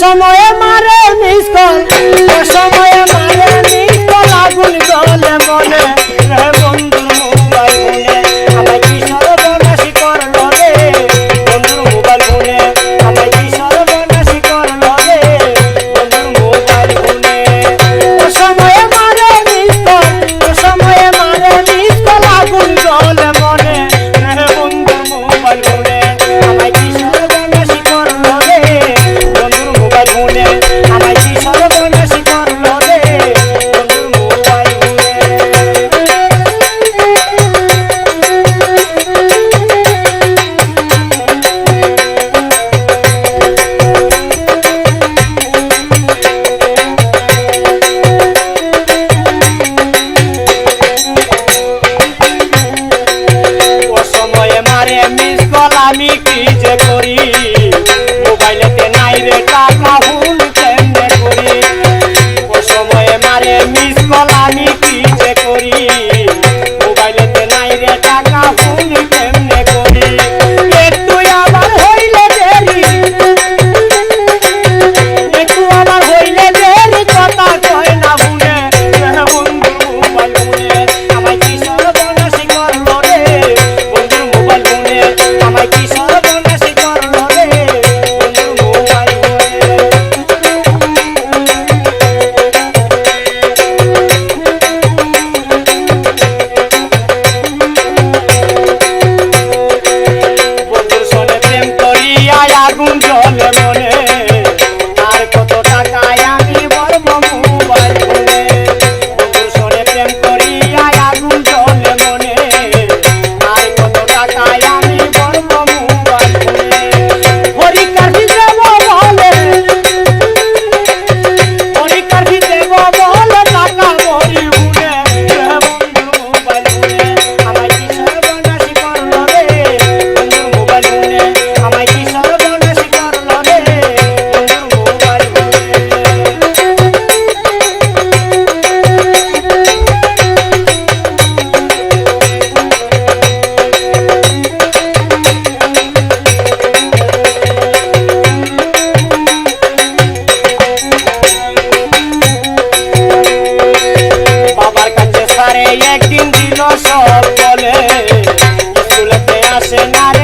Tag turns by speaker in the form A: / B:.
A: সময়ে মারে miss call আমি কি আমারে একদিন দিল সকলে স্কুলেতে আসে নারী